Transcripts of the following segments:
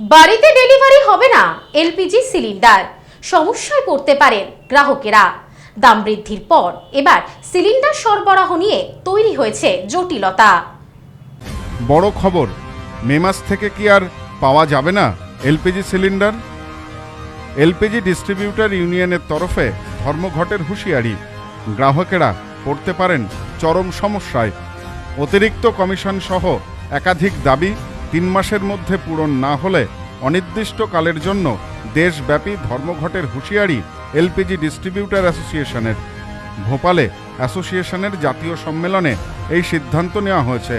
বাড়িতে ডেলিভারি হবে না, এলপিজি সিলিন্ডার। সমস্যায় পড়তে পারেন গ্রাহকেরা। দাম বৃদ্ধির পর এবার সিলিন্ডার সরবরাহ নিয়ে তৈরি হয়েছে জটিলতা। বড় খবর, মে মাস থেকে কি আর পাওয়া যাবে না এলপিজি সিলিন্ডার? এলপিজি ডিস্ট্রিবিউটর ইউনিয়নের তরফে ধর্মঘটের হুঁশিয়ারি। গ্রাহকেরা পড়তে পারেন চরম সমস্যায়। অতিরিক্ত কমিশন সহ একাধিক দাবি তিন মাসের মধ্যে পূরণ না হলে অনির্দিষ্টকালের জন্য দেশব্যাপী ধর্মঘটের হুঁশিয়ারি এলপিজি ডিস্ট্রিবিউটার অ্যাসোসিয়েশনের। ভোপালে অ্যাসোসিয়েশনের জাতীয় সম্মেলনে এই সিদ্ধান্ত নেওয়া হয়েছে।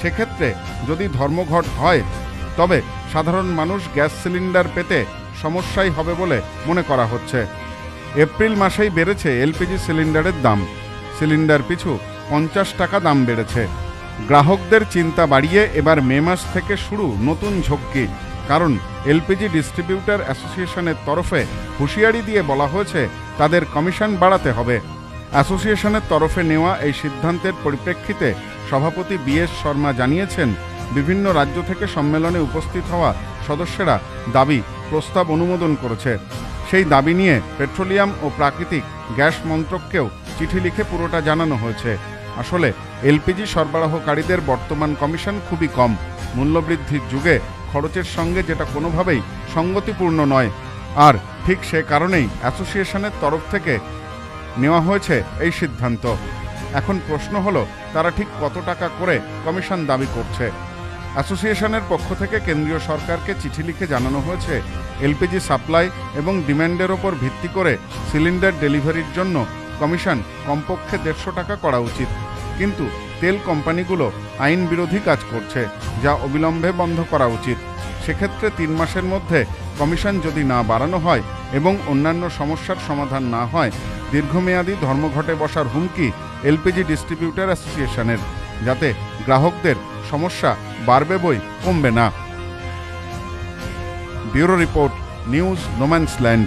সেক্ষেত্রে যদি ধর্মঘট হয়, তবে সাধারণ মানুষ গ্যাস সিলিন্ডার পেতে সমস্যাই হবে বলে মনে করা হচ্ছে। এপ্রিল মাসেই বেড়েছে এলপিজি সিলিন্ডারের দাম। সিলিন্ডার পিছু পঞ্চাশ টাকা দাম বেড়েছে। গ্রাহকদের চিন্তা বাড়িয়ে এবার মে মাস থেকে শুরু নতুন ঝক্কি। কারণ এলপিজি ডিস্ট্রিবিউটার অ্যাসোসিয়েশনের তরফে হুঁশিয়ারি দিয়ে বলা হয়েছে, তাদের কমিশন বাড়াতে হবে। অ্যাসোসিয়েশনের তরফে নেওয়া এই সিদ্ধান্তের পরিপ্রেক্ষিতে সভাপতি বি এস শর্মা জানিয়েছেন, বিভিন্ন রাজ্য থেকে সম্মেলনে উপস্থিত হওয়া সদস্যরা দাবি, প্রস্তাব অনুমোদন করেছে। সেই দাবি নিয়ে পেট্রোলিয়াম ও প্রাকৃতিক গ্যাস মন্ত্রককেও চিঠি লিখে পুরোটা জানানো হয়েছে। আসলে এলপিজি সরবরাহকারীদের বর্তমান কমিশন খুবই কম। মূল্যবৃদ্ধির যুগে খরচের সঙ্গে যেটা কোনোভাবেই সঙ্গতিপূর্ণ নয়। আর ঠিক সে কারণেই অ্যাসোসিয়েশনের তরফ থেকে নেওয়া হয়েছে এই সিদ্ধান্ত। এখন প্রশ্ন হলো, তারা ঠিক কত টাকা করে কমিশন দাবি করছে? অ্যাসোসিয়েশনের পক্ষ থেকে কেন্দ্রীয় সরকারকে চিঠি লিখে জানানো হয়েছে, এলপিজি সাপ্লাই এবং ডিম্যান্ডের ওপর ভিত্তি করে সিলিন্ডার ডেলিভারির জন্য কমিশন কমপক্ষে দেড়শো টাকা করা উচিত। কিন্তু তেল কোম্পানিগুলো আইন বিরোধী কাজ করছে, যা অবিলম্বে বন্ধ করা উচিত। সেক্ষেত্রে তিন মাসের মধ্যে কমিশন যদি না বাড়ানো হয় এবং অন্যান্য সমস্যার সমাধান না হয়, দীর্ঘমেয়াদী ধর্মঘটে বসার হুমকি এলপিজি ডিস্ট্রিবিউটার অ্যাসোসিয়েশনের, যাতে গ্রাহকদের সমস্যা বাড়বে বই কমবে না। Bureau report, news no man's land